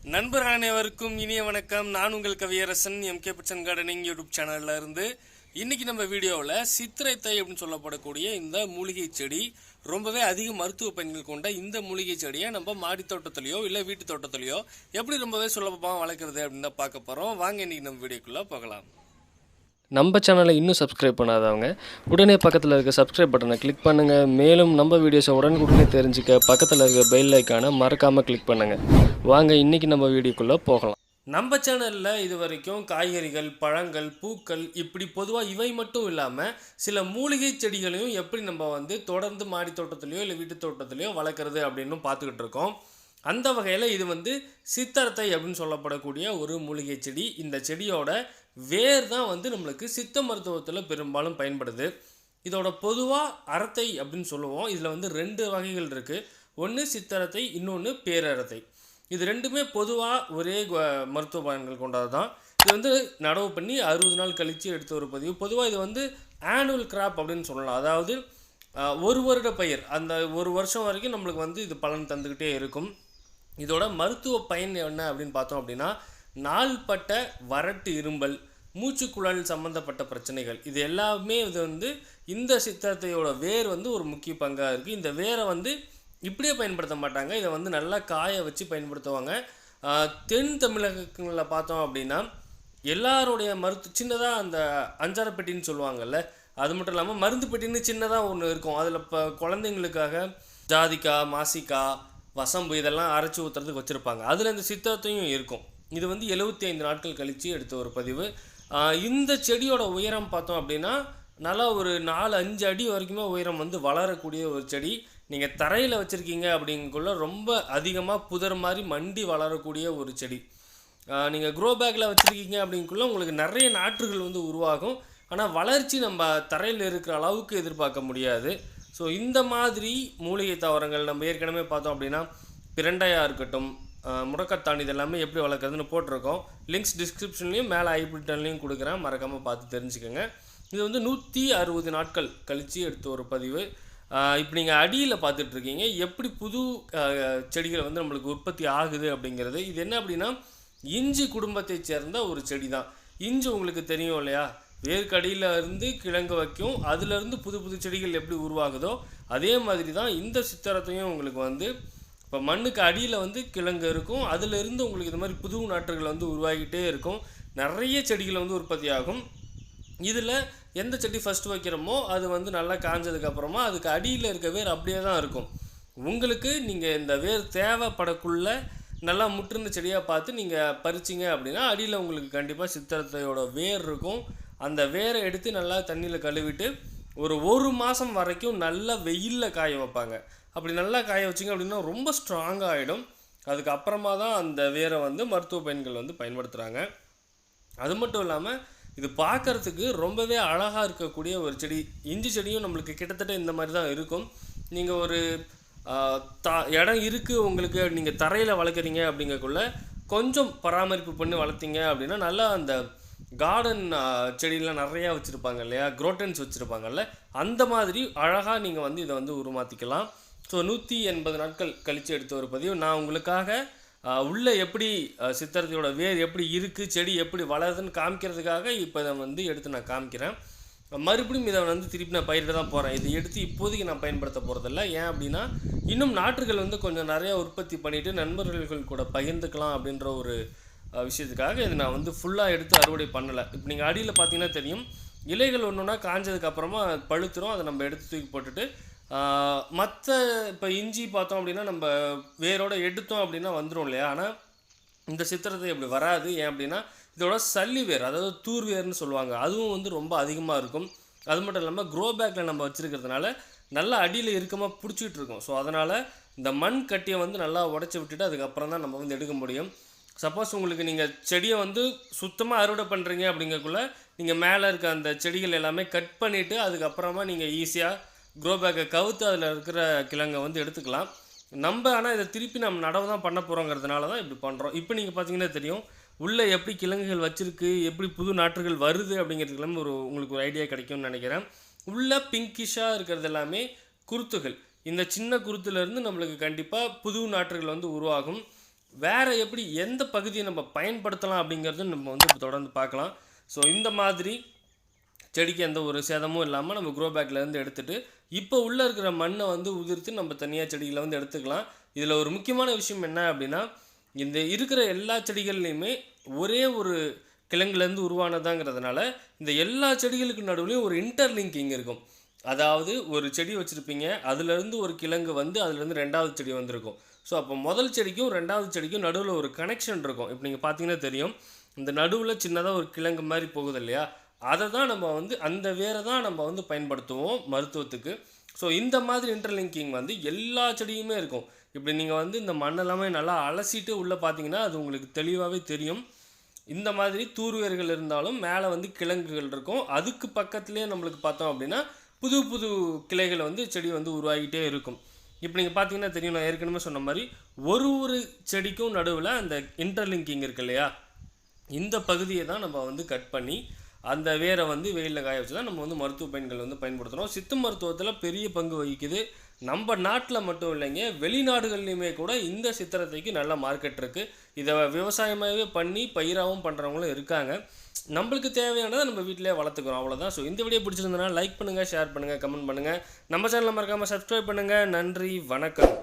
நண்பர்கள் அனைவருக்கும் இனிய வணக்கம். நான் உங்கள் Kaviyarasan M. K. Pichchan gardening YouTube சேனல்ல இருந்து இன்னைக்கு நம்ம வீடியோவில் சித்திரை தை அப்படின்னு சொல்லப்படக்கூடிய இந்த மூலிகை செடி ரொம்பவே அதிக மருத்துவ பயன்கள் கொண்ட இந்த மூலிகை செடியை நம்ம மாடி தோட்டத்திலையோ இல்லை வீட்டு தோட்டத்திலையோ எப்படி ரொம்பவே சுலபமாக வளர்க்குறது அப்படின்னு தான் பார்க்க போகிறோம் வாங்க இன்னைக்கு நம்ம வீடியோக்குள்ளே போகலாம். நம்ம சேனலை இன்னும் சப்ஸ்கிரைப் பண்ணாதவங்க உடனே பக்கத்தில் இருக்க சப்ஸ்கிரைப் பட்டனை கிளிக் பண்ணுங்கள் மேலும் நம்ம வீடியோஸை உடனுக்குடனே தெரிஞ்சுக்க பக்கத்தில் இருக்க பெல் ஐக்கானை மறக்காமல் கிளிக் பண்ணுங்கள் வாங்க இன்றைக்கி நம்ம வீடியோக்குள்ளே போகலாம். நம்ம சேனலில் இது வரைக்கும் காய்கறிகள் பழங்கள் பூக்கள் இப்படி பொதுவாக இவை மட்டும் இல்லாமல் சில மூலிகை செடிகளையும் எப்படி நம்ம வந்து தொடர்ந்து மாடி தோட்டத்துலேயோ இல்லை வீட்டு தோட்டத்துலேயோ வளர்க்குறது அப்படின்னு பார்த்துக்கிட்டு இருக்கோம். அந்த வகையில் இது வந்து சித்தரத்தை அப்படின்னு சொல்லப்படக்கூடிய ஒரு மூலிகை செடி. இந்த செடியோட வேர் தான் வந்து நம்மளுக்கு சித்த மருத்துவத்தில் பெரும்பாலும் பயன்படுது. இதோட பொதுவாக அறத்தை அப்படின்னு சொல்லுவோம். இதில் வந்து ரெண்டு வகைகள் இருக்குது ஒன்று சித்தரத்தை இன்னொன்று பேரரத்தை இது ரெண்டுமே பொதுவாக ஒரே கு- மருத்துவ பயன்கள் கொண்டது தான் இது வந்து நடவு பண்ணி அறுபது நாள் கழித்து எடுத்து ஒரு பதிவு. பொதுவாக இது வந்து ஆனுவல் கிராப் அப்படின்னு சொல்லலாம். அதாவது ஒரு வருட பயிர். அந்த ஒரு வருஷம் வரைக்கும் நம்மளுக்கு வந்து இது பலன் தந்துக்கிட்டே இருக்கும். இதோட மருத்துவ பயன் என்ன அப்படின்னு பார்த்தோம் அப்படின்னா நாள்பட்ட வறட்டு இரும்பல் மூச்சுக்குழல் சம்மந்தப்பட்ட பிரச்சனைகள். இது எல்லாமே இது வந்து இந்த சித்தத்தையோட வேர் வந்து ஒரு முக்கிய பங்காக இருக்குது இந்த வேரை வந்து இப்படியே பயன்படுத்த மாட்டாங்க. இதை வந்து நல்லா காய வச்சு பயன்படுத்துவாங்க. தென் தமிழகங்களில் பார்த்தோம் அப்படின்னா எல்லாருடைய மருத்து சின்னதாக அந்த அஞ்சாரப்பெட்டின்னு சொல்லுவாங்கல்ல அது மட்டும் இல்லாமல் மருந்து பெட்டின்னு சின்னதாக ஒன்று இருக்கும். அதில் இப்போ குழந்தைங்களுக்காக ஜாதிக்காய் மாசிக்காய் வசம்பு இதெல்லாம் அரைச்சி ஊற்றுறதுக்கு வச்சுருப்பாங்க. அதில் இந்த சித்தத்தையும் இருக்கும். இது வந்து 75 ஐந்து நாட்கள் கழித்து எடுத்த ஒரு பதிவு. இந்த செடியோட உயரம் பார்த்தோம் அப்படின்னா நல்லா ஒரு நாலு அஞ்சு அடி வரைக்குமே உயரம் வந்து வளரக்கூடிய ஒரு செடி. நீங்கள் தரையில் வச்சுருக்கீங்க அப்படிங்கக்குள்ள ரொம்ப அதிகமாக புதர் மாதிரி மண்டி வளரக்கூடிய ஒரு செடி. நீங்கள் க்ரோ பேக்கில் வச்சுருக்கீங்க அப்படிங்குள்ள உங்களுக்கு நிறைய நாற்றுகள் வந்து உருவாகும். ஆனால் வளர்ச்சி நம்ம தரையில் இருக்கிற அளவுக்கு எதிர்பார்க்க முடியாது. ஸோ இந்த மாதிரி மூலிகை தாவரங்கள் நம்ம ஏற்கனவே பார்த்தோம் அப்படின்னா பிரண்டையாக இருக்கட்டும் முடக்கத்தான் இது எல்லாமே எப்படி வளர்க்குறதுன்னு போட்டிருக்கோம். லிங்க்ஸ் டிஸ்கிரிப்ஷன்லேயும் மேலே ஐ கொடுக்குறேன். மறக்காமல் பார்த்து தெரிஞ்சுக்கோங்க. இது வந்து நூற்றி அறுபது நாட்கள் கழித்து எடுத்த ஒரு பதிவு. இப்போ நீங்கள் அடியில் பார்த்துட்ருக்கீங்க எப்படி புது செடிகள் வந்து நம்மளுக்கு உற்பத்தி ஆகுது அப்படிங்கிறது. இது என்ன அப்படின்னா இஞ்சி குடும்பத்தை சேர்ந்த ஒரு செடி தான் இஞ்சி உங்களுக்கு தெரியும் இல்லையா? வேர்க்கடியில் இருந்து கிழங்கு வைக்கும். அதுலேருந்து புது புது செடிகள் எப்படி உருவாகுதோ அதே மாதிரி தான் இந்த சித்திரத்தையும் உங்களுக்கு வந்து இப்போ மண்ணுக்கு அடியில் வந்து கிழங்கு இருக்கும். அதிலிருந்து உங்களுக்கு இது மாதிரி புது நாற்றுகள் வந்து உருவாகிட்டே இருக்கும். நிறைய செடிகள் வந்து உற்பத்தி ஆகும். இதில் எந்த செடி ஃபஸ்ட்டு வைக்கிறோமோ அது வந்து நல்லா காஞ்சதுக்கப்புறமா அதுக்கு அடியில் இருக்க வேர் அப்படியே தான் இருக்கும். உங்களுக்கு நீங்கள் இந்த வேர் தேவைப்படக்குள்ள நல்லா முற்றிருந்த செடியாக பார்த்து நீங்கள் பறிச்சிங்க அப்படின்னா அடியில் உங்களுக்கு கண்டிப்பாக சித்திரத்தையோட வேர் இருக்கும். அந்த வேரை எடுத்து நல்லா தண்ணியில் கழுவிட்டு ஒரு ஒரு மாதம் வரைக்கும் நல்லா வெயிலில் காய வைப்பாங்க. அப்படி நல்லா காய வச்சிங்க அப்படின்னா ரொம்ப ஸ்ட்ராங்காக ஆகிடும் அதுக்கப்புறமா தான் அந்த வேரை வந்து மருத்துவ பயன்கள் வந்து பயன்படுத்துகிறாங்க அது மட்டும் இல்லாமல் இது பார்க்குறதுக்கு ரொம்பவே அழகாக இருக்கக்கூடிய ஒரு செடி. இஞ்சி செடியும் நம்மளுக்கு கிட்டத்தட்ட இந்த மாதிரி தான் இருக்கும். நீங்கள் ஒரு த இடம் இருக்குது உங்களுக்கு நீங்கள் தரையில் வளர்க்குறீங்க அப்படிங்கக்குள்ள கொஞ்சம் பராமரிப்பு பண்ணி வளர்த்தீங்க அப்படின்னா நல்லா அந்த கார்டன் செடியெலாம் நிறையா வச்சுருப்பாங்க இல்லையா? குரோட்டன்ஸ் வச்சுருப்பாங்கல்ல? அந்த மாதிரி அழகாக நீங்கள் வந்து இதை வந்து உருமாற்றிக்கலாம் ஸோ நூற்றி எண்பது நாட்கள் கழித்து எடுத்த ஒரு பதிவு. நான் உங்களுக்காக உள்ளே எப்படி சித்திரத்தையோட வேர் எப்படி இருக்குது செடி எப்படி வளருதுன்னு காமிக்கிறதுக்காக இப்போ இதை வந்து எடுத்து நான் காமிக்கிறேன். மறுபடியும் இதை வந்து திருப்பி நான் பயிரிட தான் போகிறேன் இதை எடுத்து இப்போதைக்கு நான் பயன்படுத்த போகிறதில்ல ஏன் அப்படின்னா இன்னும் நாற்றுகள் வந்து கொஞ்சம் நிறையா உற்பத்தி பண்ணிவிட்டு நண்பர்கள் கூட பகிர்ந்துக்கலாம் அப்படின்ற ஒரு விஷயத்துக்காக இது நான் வந்து ஃபுல்லாக எடுத்து அறுவடை பண்ணலை. இப்போ நீங்கள் அடியில் பார்த்தீங்கன்னா தெரியும் இலைகள் ஒன்று ஒன்றா காஞ்சதுக்கப்புறமா பழுத்துரும் அதை நம்ம எடுத்து தூக்கி போட்டுட்டு மற்ற இப்போ இஞ்சி பார்த்தோம் அப்படின்னா நம்ம வேரோட எடுத்தோம் அப்படின்னா வந்துடும் இல்லையா? ஆனால் இந்த சித்திரத்தை இப்படி வராது. ஏன் அப்படின்னா இதோட சல்லி வேர் அதாவது தூர் வேர்னு சொல்லுவாங்க அதுவும் வந்து ரொம்ப அதிகமாக இருக்கும். அது மட்டும் இல்லாமல் க்ரோ பேக்கில் நம்ம வச்சுருக்கிறதுனால நல்லா அடியில் இறுக்கமாக பிடிச்சிட்டு இருக்கோம். ஸோ அதனால் இந்த மண் கட்டியை வந்து நல்லா உடச்சி விட்டுட்டு அதுக்கப்புறம் தான் நம்ம வந்து எடுக்க முடியும். சப்போஸ் உங்களுக்கு நீங்கள் செடியை வந்து சுத்தமாக அறுவடை பண்ணுறீங்க அப்படிங்கக்குள்ள நீங்கள் மேலே இருக்க அந்த செடிகள் எல்லாமே கட் பண்ணிவிட்டு அதுக்கப்புறமா நீங்கள் ஈஸியாக க்ரோ பேக்கை கவுத்து அதில் இருக்கிற கிழங்கை வந்து எடுத்துக்கலாம். நம்ம ஆனால் இதை திருப்பி நம்ம நடவு தான் பண்ண போகிறோங்கிறதுனால தான் இப்படி பண்ணுறோம் இப்போ நீங்கள் பார்த்தீங்கன்னா தெரியும் உள்ளே எப்படி கிழங்குகள் வச்சுருக்கு எப்படி புது நாற்றுகள் வருது அப்படிங்கிறதுக்கெல்லாம் ஒரு உங்களுக்கு ஒரு ஐடியா கிடைக்கும்னு நினைக்கிறேன். உள்ளே பிங்கிஷாக இருக்கிறது எல்லாமே குருத்துகள். இந்த சின்ன குருத்துலேருந்து நம்மளுக்கு கண்டிப்பாக புது நாற்றுகள் வந்து உருவாகும். வேறு எப்படி எந்த பகுதியை நம்ம பயன்படுத்தலாம் அப்படிங்கிறதும் நம்ம வந்து தொடர்ந்து பார்க்கலாம். ஸோ இந்த மாதிரி செடிக்கு எந்த ஒரு சேதமும் இல்லாமல் நம்ம க்ரோ பேக்லேருந்து எடுத்துகிட்டு இப்போ உள்ளே இருக்கிற மண்ணை வந்து உதிர்த்து நம்ம தனியாக செடிகளை வந்து எடுத்துக்கலாம். இதில் ஒரு முக்கியமான விஷயம் என்ன அப்படின்னா இந்த இருக்கிற எல்லா செடிகள்லேயுமே ஒரே ஒரு கிழங்குலேருந்து உருவானதாங்கிறதுனால இந்த எல்லா செடிகளுக்கு நடுவுலையும் ஒரு இன்டர்லிங்கிங் இருக்கும். அதாவது ஒரு செடி வச்சுருப்பீங்க அதுலேருந்து ஒரு கிழங்கு வந்து அதுலேருந்து ரெண்டாவது செடி வந்திருக்கும். ஸோ அப்போ முதல் செடிக்கும் ரெண்டாவது செடிக்கும் நடுவில் ஒரு கனெக்ஷன் இருக்கும். இப்போ நீங்கள் பார்த்தீங்கன்னா தெரியும். இந்த நடுவில் சின்னதாக ஒரு கிழங்கு மாதிரி போகுது இல்லையா? அதை தான் நம்ம வந்து அந்த வேரை தான் நம்ம வந்து பயன்படுத்துவோம் மருத்துவத்துக்கு. ஸோ இந்த மாதிரி இன்டர்லிங்கிங் வந்து எல்லா செடியுமே இருக்கும். இப்படி நீங்கள் வந்து இந்த மண்ணெல்லாமே நல்லா அலசிட்டு உள்ளே பார்த்தீங்கன்னா அது உங்களுக்கு தெளிவாகவே தெரியும். இந்த மாதிரி தூர்வேர்கள் இருந்தாலும் மேலே வந்து கிழங்குகள் இருக்கும். அதுக்கு பக்கத்துலேயே நம்மளுக்கு பார்த்தோம் அப்படின்னா புது புது கிளைகள் வந்து செடி வந்து உருவாகிட்டே இருக்கும். இப்போ நீங்கள் பார்த்தீங்கன்னா தெரியும் நான் ஏற்கனவே சொன்ன மாதிரி ஒரு ஒரு செடிக்கும் நடுவில் அந்த இன்டர்லிங்கிங் இருக்கு இல்லையா? இந்த பகுதியை தான் நம்ம வந்து கட் பண்ணி அந்த வேரை வந்து வெயிலில் காய வச்சு தான் நம்ம வந்து மருத்துவ பயன்கள் வந்து பயன்படுத்துகிறோம் சித்த மருத்துவத்தில் பெரிய பங்கு வகிக்குது. நம்ம நாட்டில் மட்டும் இல்லைங்க வெளிநாடுகள்லையுமே கூட இந்த சித்திரத்தைக்கு நல்ல மார்க்கெட் இருக்குது இதை விவசாயமாகவே பண்ணி பயிராகவும் பண்ணுறவங்களும் இருக்காங்க. நம்மளுக்கு தேவையானதை நம்ம வீட்டிலே வளர்த்துக்கிறோம். அவ்வளோதான் ஸோ இந்த வீடியோ பிடிச்சிருந்தனா லைக் பண்ணுங்கள் ஷேர் பண்ணுங்கள் கமெண்ட் பண்ணுங்கள் நம்ம சேனலில் மறக்காமல் சப்ஸ்கிரைப் பண்ணுங்கள் நன்றி வணக்கம்.